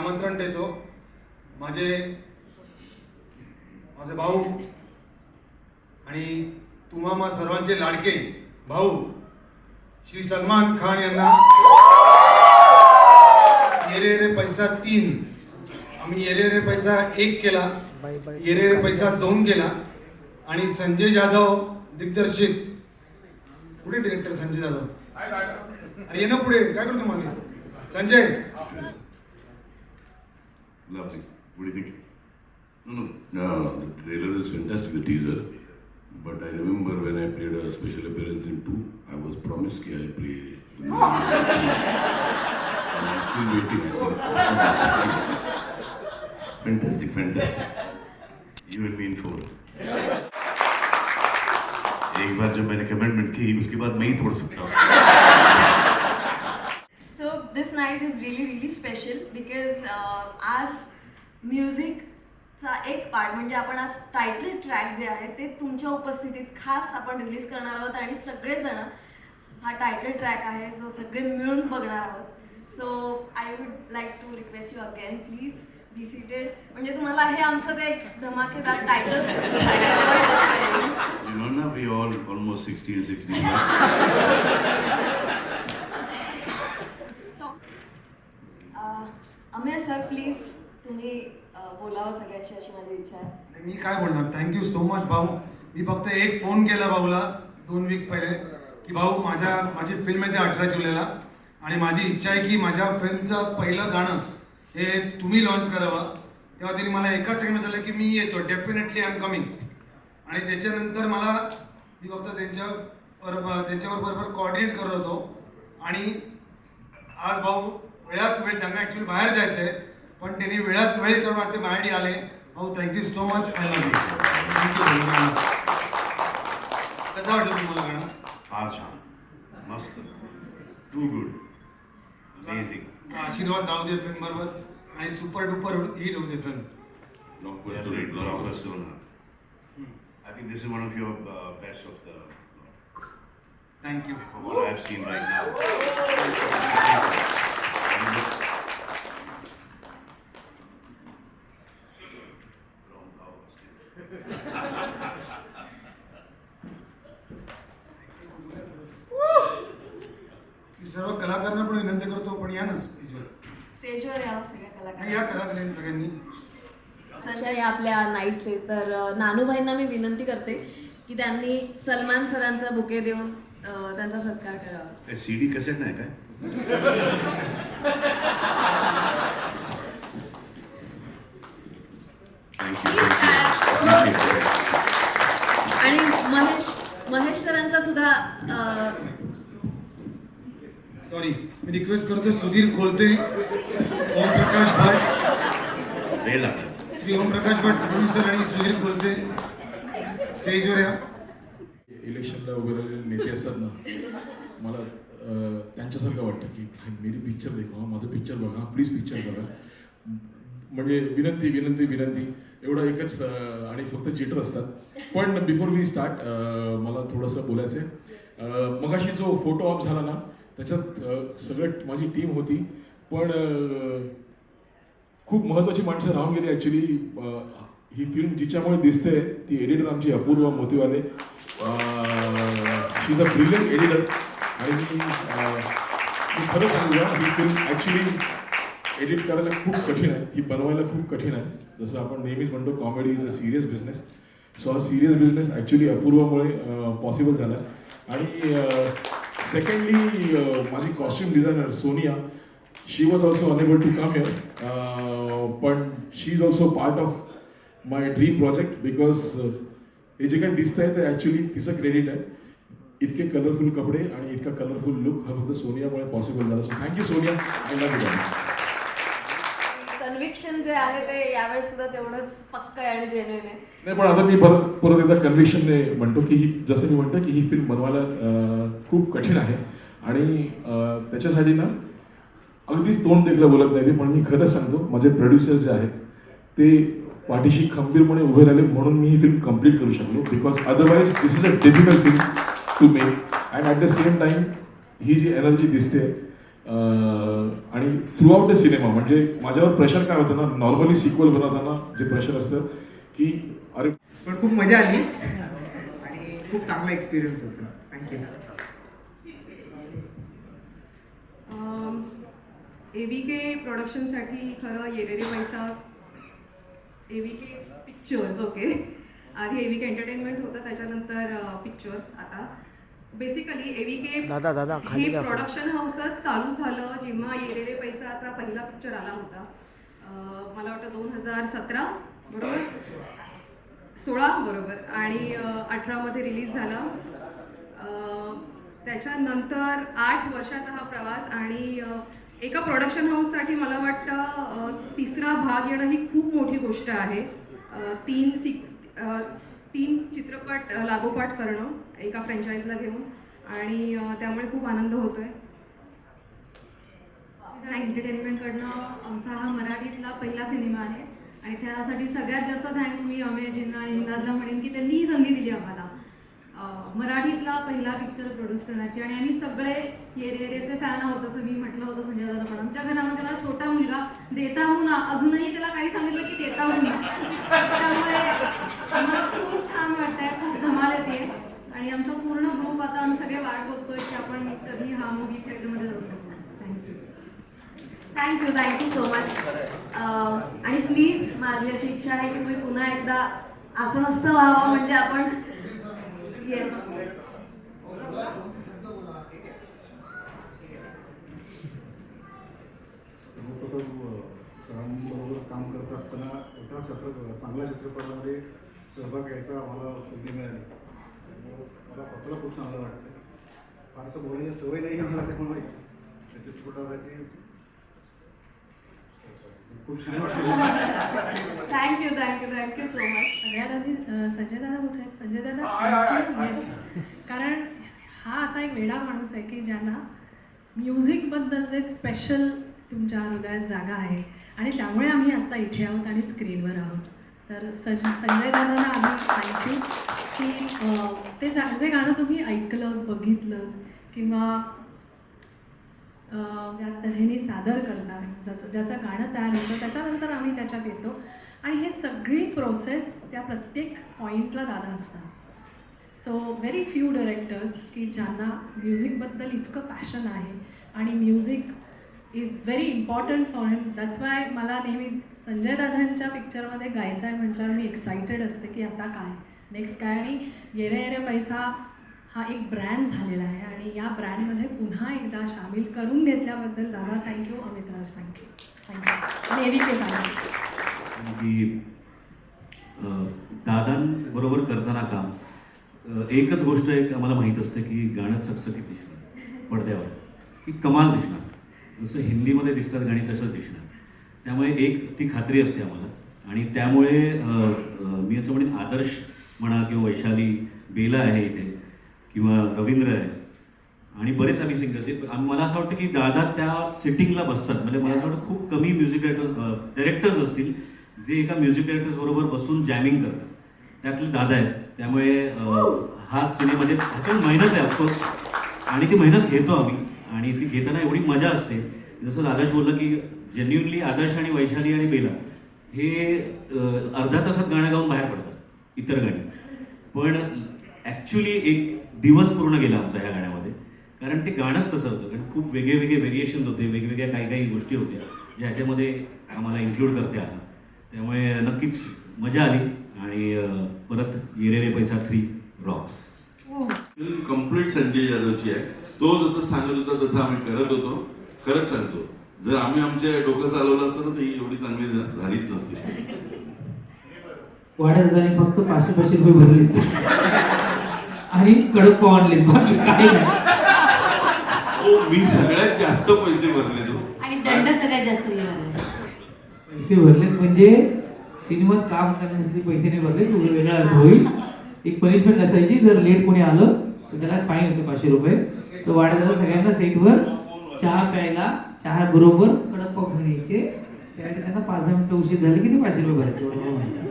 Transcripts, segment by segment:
आमंत्रण देतो. माझे माझे भाऊ आणि तुम्हा सर्वांचे लाडके भाऊ श्री सलमान खान यांना येरे रे पैसा तीन. आम्ही येरे रे पैसा एक केला येरे रे पैसा दोन केला आणि संजय जाधव दिग्दर्शित. कुठे डिरेक्टर संजय जाधव? अरे ये ना पुढे काय करतो मागे? Sanjay. Lovely. What do you think? No, no. Uh, the trailer is fantastic, the teaser. But I remember when I played a special appearance in two, I was promised that I play. and I'm still waiting, I think. fantastic, fantastic. You will be in four. एक बार जब मैंने commitment की उसके बाद मैं ही तोड़ सकता हूँ Is really really special because uh, आज म्युझिकचा एक पार्ट म्हणजे आपण आज टायटल ट्रॅक जे आहे ते तुमच्या उपस्थितीत खास आपण रिलीज करणार आहोत आणि सगळेजण हा टायटल ट्रॅक आहे जो सगळे मिळून बघणार आहोत. So I would like to request you again please be seated म्हणजे तुम्हाला हे आमचं ते एक धमाकेदार टायटल बघता अमेय सर प्लीज तुम्ही बोलावं सगळ्याची अशी माझी इच्छा आहे. मी काय बोलणार? थँक्यू सो मच भाऊ. मी फक्त एक फोन केला भाऊला दोन वीक पहिले की भाऊ माझ्या माझी फिल्म आहे ते अठरा जुलैला. आणि माझी इच्छा आहे की माझ्या फिल्मचं पहिलं गाणं हे तुम्ही लॉन्च करावं. तेव्हा त्यांनी मला एकाच सेकंड झालं की मी येतो. डेफिनेटली आय एम कमिंग आणि त्याच्यानंतर मला मी फक्त त्यांच्या बरोबर त्यांच्यावर बरोबर कॉर्डिनेट करत होतो. आणि आज भाऊ वेळात वेळ त्यांना ॲक्च्युली बाहेर जायचं आहे पण त्यांनी वेळात वेळ करून ते माझ्यासाठी आले. भाऊ thank you so much I love you thank you कसं वाटलं तुम्हाला गाणं? फार छान. मस्त. टू गुड अमेझिंग आशीर्वाद राहू दे फिल्म बरोबर? आणि सुपर डुपर हिट होऊ दे फिल्म blockbuster होणार. I think this is one of your uh, best of the thank you from what I've seen right now. मी सर्व कलाकारांना पण विनंती करतो पण या ना स्टेजवर स्टेजवर यावं सगळ्या नाही, कलाकार या कलाकारांनी सगळ्यांनी. संजय या आपल्या नाईटचे तर नानूभाईंना मी विनंती करते की त्यांनी सलमान सरांचा बुके देऊन त्यांचा सत्कार करावा. सी डी कसेट नाही काय? आणि महेश महेश सरांचा सुद्धा सॉरी मी रिक्वेस्ट करतो सुधीर खोलते ओमप्रकाश भट. श्री ओमप्रकाश भट प्रोड्युसर आणि सुधीर खोलते. स्टेजवर या. इलेक्शनला वगैरे नेते असतात ना मला त्यांच्यासारखं वाटतं की भाई मेरी पिक्चर देखो हा माझं पिक्चर बघा प्लीज पिक्चर बघा. म्हणजे विनंती विनंती विनंती. एवढं एकच आणि फक्त चिटर असतात. पण बिफोर वी स्टार्ट मला थोडंसं बोलायचं आहे मगाशी जो फोटो ऑफ झाला ना त्याच्यात सगळं माझी टीम होती. पण खूप महत्त्वाची माणसं राहून गेली ॲक्च्युली ही फिल्म जिच्यामुळे दिसते ती एडिटर आमची Apurva Motiwale. She is a brilliant editor आणि मी खरं सांगूया ही फिल्म ॲक्च्युली एडिट करायला खूप कठीण आहे ही बनवायला खूप कठीण आहे. जसं आपण नेहमीच म्हणतो comedy is a serious business so हा सिरियस बिझनेस ॲक्च्युली अपूर्वामुळे पॉसिबल झाला. आणि सेकंडली माझी costume designer Sonia she was also unable to come here पण she is also part of my dream project because हे जे काही दिसतंय ते ॲक्च्युली तिचं क्रेडिट आहे. इतके कलरफुल कपडे आणि इतका कलरफुल लुक हा फक्त सोनियामुळे पॉसिबल झाला. So thank you Sonia. Conviction जे आहे ते यावेळेस सुद्धा तेवढंच पक्क आणि जेन्युइन आहे. नाही पण आता मी परत परत एकदा कन्व्हिक्शनने म्हणतो की ही जसं मी म्हणतो की ही फिल्म बनवायला खूप कठीण आहे. आणि त्याच्यासाठी ना अगदीच तोंड देखलं बोलत नाही पण मी खरं सांगतो माझे प्रोड्युसर जे आहेत ते पाठीशी खंबीरपणे उभे राहिले म्हणून मी ही फिल्म कंप्लीट करू शकलो. Because otherwise this is a difficult film to make and at the same time ही जी एनर्जी दिसते अं, आणि थ्रू आउट द सिनेमा म्हणजे माझ्यावर प्रेशर काय होतं ना नॉर्मली सिक्वल बनवताना जे प्रेशर असतं की अरे पण खूप मजा आली. आणि खूप चांगला एक्सपिरियन्स होता. थँक्यू ए व्ही के प्रोडक्शनसाठी खरं Yerere Paisa A V K pictures okay आधी ए व्ही के एंटरटेनमेंट होतं त्याच्यानंतर पिक्चर्स आता. बेसिकली ए व्ही के दादा दादा खाली हे प्रोडक्शन हाऊसच चालू झालं जेव्हा येरेरे पैसाचा पहिला पिक्चर आला होता. अं, मला वाटतं दोन हजार सतरा बरोबर? सोळा बरोबर. आणि अठरामध्ये रिलीज झाला. अं, त्याच्यानंतर आठ वर्षाचा हा प्रवास आणि अं, एका प्रोडक्शन हाऊससाठी मला वाटतं अं, तिसरा भाग येणं ही खूप मोठी गोष्ट आहे. अं, तीन सिक अं, तीन चित्रपट लागोपाठ करणं एका फ्रँचाईजला घेऊन आणि त्यामुळे खूप आनंद होतोय. जरा एंटरटेनमेंटकडनं आमचा हा मराठीतला पहिला सिनेमा आहे. आणि त्यासाठी सगळ्यात जास्त थँक्स मी अमेजिंना आणि हिनादला म्हणेन की त्यांनी ही संधी दिली आम्हाला. मराठीतला पहिला पिक्चर प्रोड्यूस करण्याची. आणि आम्ही सगळे येरेचे फॅन आहोत असं मी म्हटलं होतं संजय दादा पण. आमच्या घरामध्ये मला छोटा मुलगा देता हो ना अजूनही त्याला काही सांगितलं की देता हो ना त्यामुळे आम्हाला खूप छान वाटतंय खूप धमाल येते आणि आमचा पूर्ण ग्रुप आता आम्ही सगळे वाट बघतोय की आपण कधी हा मूवी थिएटरमध्ये जाऊ शकतो thank you thank you thank you so much आणि प्लीज माझी अशी इच्छा आहे की तुम्ही पुन्हा एकदा असं नसतं व्हावं म्हणजे आपण येस सरांबरोबर काम करत असताना एका चित्र चांगल्या चित्रपटामध्ये सहभाग घ्यायचा आम्हाला संधी मिळाली. मला स्वतःला खूप चांगलं वाटतं. फारसं बोलायची सवय नाही मला ते पण माहिती त्या चित्रपटासाठी खूप छान वाटतं thank you thank you thank you so much सगळ्यात आधी संजय दादा कुठे आहेत? संजय दादा येस कारण हा असा एक वेडा माणूस आहे की ज्यांना म्युझिकबद्दल जे स्पेशल तुमच्या हृदयात जागा आहे. आणि त्यामुळे आम्ही आत्ता इथे आहोत आणि स्क्रीनवर आहोत. तर सज संजय दादाला आम्ही थँक्यू की ते जा गाणं तुम्ही ऐकलं बघितलं किंवा ज्या तऱ्हेने सादर करतात ज्याचं ज्याचं गाणं तयार होतं त्याच्यानंतर आम्ही त्याच्यात येतो. आणि हे सगळी प्रोसेस त्या प्रत्येक पॉईंटला दादा असतात. सो व्हेरी फ्यू डायरेक्टर्स की ज्यांना म्युझिकबद्दल इतकं पॅशन आहे आणि music is very important for him that's why मला नेहमी संजय दादांच्या पिक्चरमध्ये गायचं आहे म्हटल्यावर मी एक्सायटेड असते की आता काय? नेक्स्ट काय? आणि येरे येरे पैसा हा एक ब्रँड झालेला आहे आणि या ब्रँडमध्ये पुन्हा एकदा सामील करून घेतल्याबद्दल दादा thank you Amit Raj thank you thank you की दादांबरोबर करताना काम एकच गोष्ट एक आम्हाला माहीत असते की गाणं चकचकीत दिसणार पडद्यावर. की कमाल दिसणार. जसं हिंदीमध्ये दिसतात गाणी तसंच दिसणार. त्यामुळे एक ती खात्री असते आम्हाला. आणि त्यामुळे मी असं म्हणेन आदर्श म्हणा किंवा वैशाली बेला आहे इथे किंवा रवींद्र आहे. आणि बरेच आम्ही सिंगर जे मला असं वाटतं की दादा त्या सिटिंगला बसतात. म्हणजे मला असं वाटतं खूप कमी म्युझिक डायरेक्टर डायरेक्टर्स असतील जे एका म्युझिक डायरेक्टर्स बरोबर बसून जॅमिंग करतात. त्यातले दादा आहेत. त्यामुळे हा सिनेमा म्हणजे ह्याच्यात मेहनत आहे ऑफकोर्स आणि ती मेहनत घेतो आम्ही. आणि ती घेताना एवढी मजा असते. जसं आदर्श बोललं की जेन्युनली आदर्श आणि वैशाली आणि बेला हे अर्धा तासात गाणं गाऊन बाहेर पडतात. इतर गाणी. पण ॲक्च्युली एक दिवस पूर्ण गेला आमचा ह्या गाण्यामध्ये. कारण ते गाणंच तसं होतं कारण खूप वेगळे वेगळे व्हेरिएशन्स होते वेगवेगळ्या काही काही गोष्टी होत्या ज्या ह्याच्यामध्ये आम्हाला इन्क्लूड करते त्यामुळे नक्कीच मजा आली आणि परत Yerere Paisa three rocks film complete Sanjay यादवची आहे. तो जसं सांगत होता तसं आम्ही करत होतो. खरंच सांगतो जर आम्ही आमच्या डोकं चालवलं असतं तर ही एवढी चांगली झालीच नसती. दादाने फक्त पाचशे पाचशे रुपये भरले. आणि कडक पाव आणले बाकी काही नाही. हो मी सगळ्यात जास्त पैसे भरले तो आणि दंड सगळ्यात जास्त मिळाला पैसे भरलेत म्हणजे सिनेमात काम करण्यासाठी पैसे नाही भरले तो वेगळा अर्थ होईल. एक पनिशमेंट असायची जर लेट कोणी आलं तर त्याला फाईन होते पाचशे रुपये. तर वाड्याला सगळ्यांना सेटवर चहा प्यायला चहा बरोबर कडक पाव घेऊन यायचे. त्यासाठी त्यांना पाच दहा मिनिटं उशीर झाले की ते पाचशे रुपये भरायचे?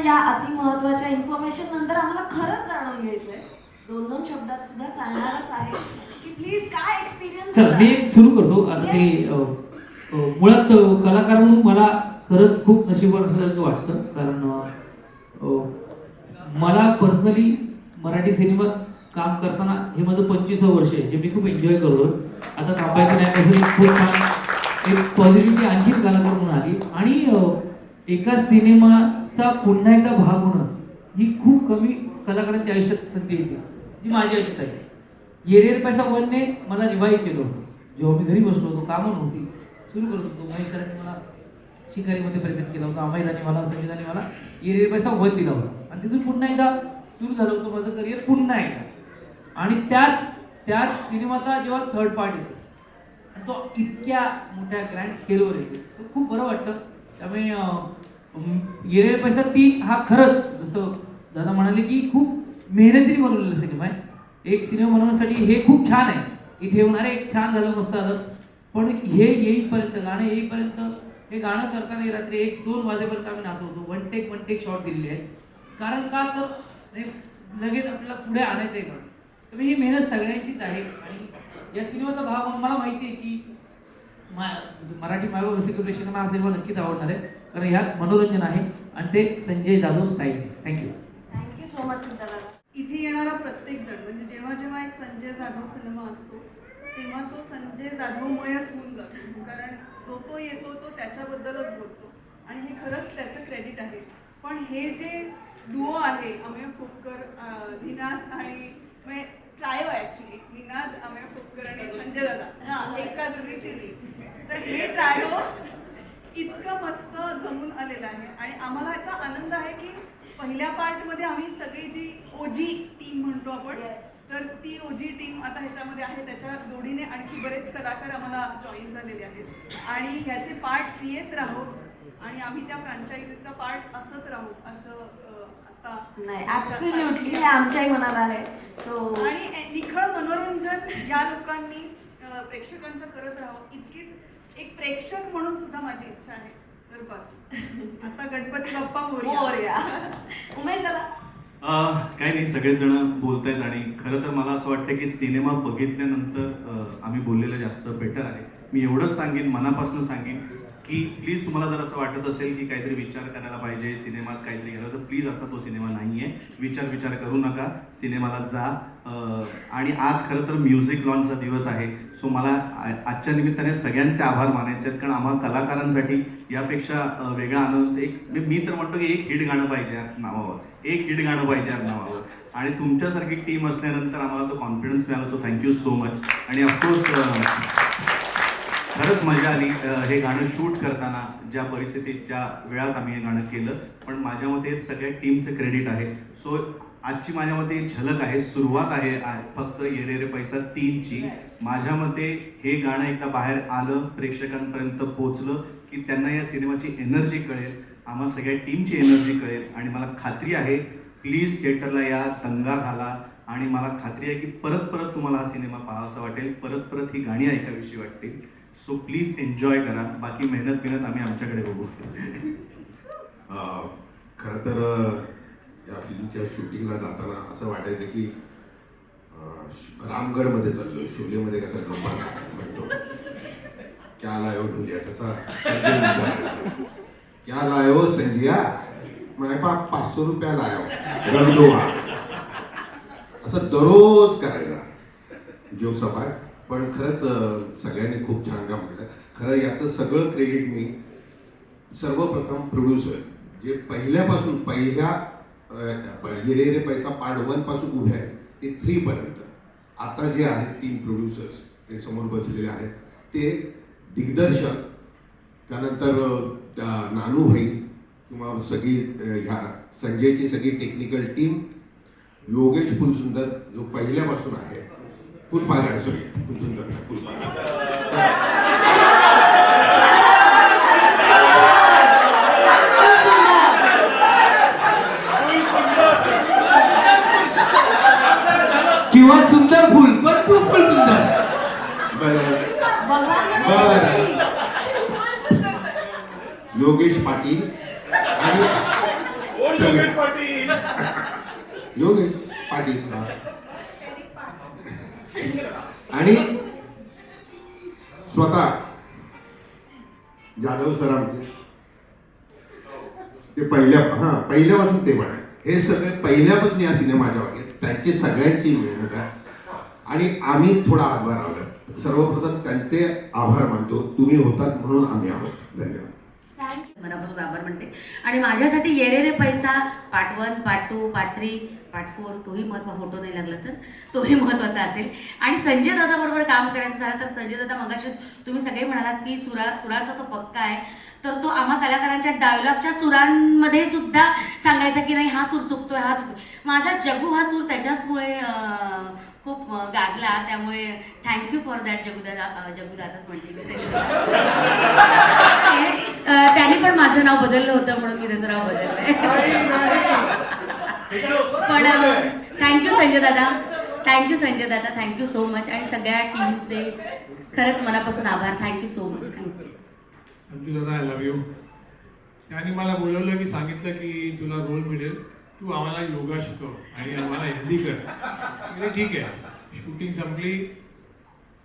एवढं मला माहिती आहे. पण आता या अति महत्त्वाच्या इन्फॉर्मेशन नंतर आम्हाला खरंच जाणून घ्यायचंय. दोन दोन शब्दात सुद्धा चालणारच आहे. की प्लीज काय एक्सपिरियन्स चल मी सुरू करतो. आता ते Yes. अ, अ, मुळात अ, कलाकार म्हणून मला खरंच खूप नशीबवान असल्यासारखं वाटतं. कारण अ, अ, मला पर्सनली मराठी सिनेमात काम करताना हे माझं पंचवीसावं वर्ष आहे जे मी खूप एन्जॉय करतो आता थांबायचं नाही खूप छान एक पॉझिटिव्हिटी आणखीन कलाकार म्हणून आली. आणि अ, एका चा पुन्हा एकदा भाग होणं ही खूप कमी कलाकारांच्या आयुष्यात संधी येते जी माझ्या आयुष्यात आहे. येरेर पैसा वनने मला रिवाईव्ह केलं होतं. जेव्हा मी घरी बसलो होतो कामं नव्हती सुरू करत होतो. महेश सरांनी मला शिकारीमध्ये प्रयत्न केला होता अमायदानी मला संगीताने मला येरेर पैसा वन दिला होता. आणि तिथून पुन्हा एकदा सुरू झालं होतं माझं करिअर पुन्हा एकदा. आणि त्याच त्याच सिनेमाचा जेव्हा थर्ड पार्ट येतो आणि तो इतक्या मोठ्या ग्रँड स्केलवर येतो. तो खूप बरं वाटतं. त्यामुळे गेलेला पैसा ती हा खरंच जसं दादा म्हणाले की खूप मेहनतीने बनवलेला सिनेमा आहे. एक सिनेमा बनवण्यासाठी हे खूप छान आहे. इथे येऊन अरे छान झालं मस्त आलं पण हे येईपर्यंत गाणं येईपर्यंत हे गाणं करताना रात्री एक दोन वाजेपर्यंत आम्ही नाचवतो. One take one take shot दिलेले आहे. कारण का तर लगेच आपल्याला पुढे आणायचं आहे गाणं तर ही मेहनत सगळ्यांचीच आहे. आणि या सिनेमाचा भाग मला माहिती आहे की मा- मराठी मायवा रसिक प्रेक्षकांना हा सिनेमा नक्कीच आवडणार आहे. कारण ह्यात मनोरंजन आहे आणि ते संजय जाधव स्टाईल आहे thank you thank you so much इथे येणारा प्रत्येक जण म्हणजे जेव्हा जेव्हा एक संजय जाधव सिनेमा असतो तेव्हा तो संजय जाधवमुळेच होऊन जातो. कारण जो तो येतो तो त्याच्याबद्दलच बोलतो. आणि हे खरंच त्याचं क्रेडिट आहे. पण हे जे डुओ आहे अमेय खोपकर निनाद आणि म्हणजे ट्रायो ॲक्च्युली निनाद अमेय खोपकर आणि संजय दादा. हा एका दुरी तिरी तर हे ट्रायो जमून आलेलं आहे. आणि आम्हाला याचा आनंद आहे की पहिल्या पार्टमध्ये आम्ही सगळी जी ओजी टीम म्हणतो आपण. तर ती ओजी टीम आता ह्याच्यामध्ये आहे. त्याच्या जोडीने आणखी बरेच कलाकार आम्हाला जॉईन झालेले आहेत. आणि ह्याचे पार्ट्स येत राहू. आणि आम्ही त्या फ्रँचायझीचा पार्ट असत राहू असं आता नाही ऍब्सोल्युटली हे आमच्याही मनात आहे. सो आणि निखळ मनोरंजन या लोकांनी प्रेक्षकांचं करत राहावं इतकीच एक प्रेक्षक म्हणून सुद्धा माझी इच्छा आहे. तर बस. आता गणपती बाप्पा मोरया. मोरया. उमेश दादा. काही नाही सगळेच जण बोलत आहेत आणि खरं तर मला असं वाटतं की सिनेमा बघितल्यानंतर आम्ही बोललेलं जास्त बेटर आहे. मी एवढंच सांगेन मनापासून सांगेन. की प्लीज तुम्हाला जर असं वाटत असेल की काहीतरी विचार करायला पाहिजे सिनेमात काहीतरी गेलं तर प्लीज असा तो सिनेमा नाही आहे विचार विचार करू नका सिनेमाला जा. आणि आज खरं तर म्युझिक लॉन्चचा दिवस आहे. सो मला आजच्या निमित्ताने सगळ्यांचे आभार मानायचे आहेत कारण आम्हाला कलाकारांसाठी यापेक्षा वेगळा आनंद एक म्हणजे मी तर म्हणतो की एक हिट गाणं पाहिजे या नावावर. एक हिट गाणं पाहिजे या नावावर. आणि तुमच्यासारखी टीम असल्यानंतर आम्हाला तो कॉन्फिडन्स मिळाला so thank you so much आणि ऑफकोर्स खरंच मजा आली हे गाणं शूट करताना ज्या परिस्थितीत ज्या वेळात आम्ही हे गाणं केलं पण माझ्या मते सगळ्या टीमचं क्रेडिट आहे. सो आजची माझ्या मते झलक आहे सुरुवात आहे फक्त ये रे पैसा तीनची. माझ्या मते हे गाणं एकदा बाहेर आलं प्रेक्षकांपर्यंत पोचलं की त्यांना या सिनेमाची एनर्जी कळेल आम्हा सगळ्या टीमची एनर्जी कळेल. आणि मला खात्री आहे प्लीज थिएटरला या दंगा घाला. आणि मला खात्री आहे की परत परत तुम्हाला हा सिनेमा पाहावासा वाटेल परत परत ही गाणी ऐकावीशी वाटतील. सो प्लीज एन्जॉय करा. बाकी मेहनत बिनत आम्ही आमच्याकडे बघू. खर खरं तर या फिल्मच्या शूटिंगला जाताना असं वाटायचं की रामगडमध्ये चाललो शोलेमध्ये कसा गप्पा म्हणतो क्या लायो ढुलिया तसा क्या लायो संजिया माझ्या पा पाचशे रुपया लायो. रंगडोहा असं दररोज करायचा जोक सपाट पण खरंच सगळ्यांनी खूप छान काम केलं. खरं याचं सगळं क्रेडिट मी सर्वप्रथम प्रोड्युसर जे पहिल्यापासून पहिल्या रे रे पैसा पार्ट वनपासून उभे आहेत ते थ्री पर्यंत. आता जे आहेत तीन प्रोड्युसर्स ते समोर बसलेले आहेत. ते दिग्दर्शक त्यानंतर त्या नानू भाई किंवा सगळी ह्या संजयची सगळी टेक्निकल टीम योगेश फुलसुंदर जो पहिल्यापासून आहे फुलपाखर सॉरी फुलसुंदर नाही फुलपाखर किंवा सुंदर फुल पण खूप फुल सुंदर बरं. योगेश पाटील आणि योगेश पाटील. आणि स्वतः जाधव सर आमचे. ते पहिल्या हा पहिल्यापासून ते म्हणा हे सगळे पहिल्यापासून या सिनेमाच्या मागे त्यांची सगळ्यांची मेहनत आहे आणि आम्ही थोडा आभार आलोय सर्वप्रथम त्यांचे आभार मानतो. तुम्ही होतात म्हणून आम्ही आहोत. धन्यवाद. मनापासून आभार म्हणते. आणि माझ्यासाठी Yere Re Paisa part one part two part three part four तोही महत्त्व फोटो नाही लागला तर तोही महत्त्वाचा असेल. आणि संजय दादा बरोबर काम करायचं झालं तर संजय दादा मगाशी तुम्ही सगळे म्हणालात की सुरा सुराचा तो पक्का आहे. तर तो आम्हा कलाकारांच्या डायलॉगच्या सुरांमध्ये सुद्धा सांगायचा की नाही हा सूर चुकतोय हा चुकतोय. माझा जगू हा सूर त्याच्याचमुळे खूप गाजला. त्यामुळे थँक्यू फॉर दॅट जगू दादा जगू दादाच म्हणते मी. त्याने पण माझं नाव बदललं होतं म्हणून मी त्याचं नाव बदललंय. पण थँक्यू संजय दादा. थँक्यू संजय दादा. थँक्यू सो मच आणि सगळ्या टीमचे खरंच मनापासून आभार. Thank you so much thank you दादा. आय लव्ह यू त्यांनी मला बोलवलं की सांगितलं की तुला रोल मिळेल. तू आम्हाला योगा शिकव आणि आम्हाला हिंदी कर. ठीक आहे. शूटिंग संपली.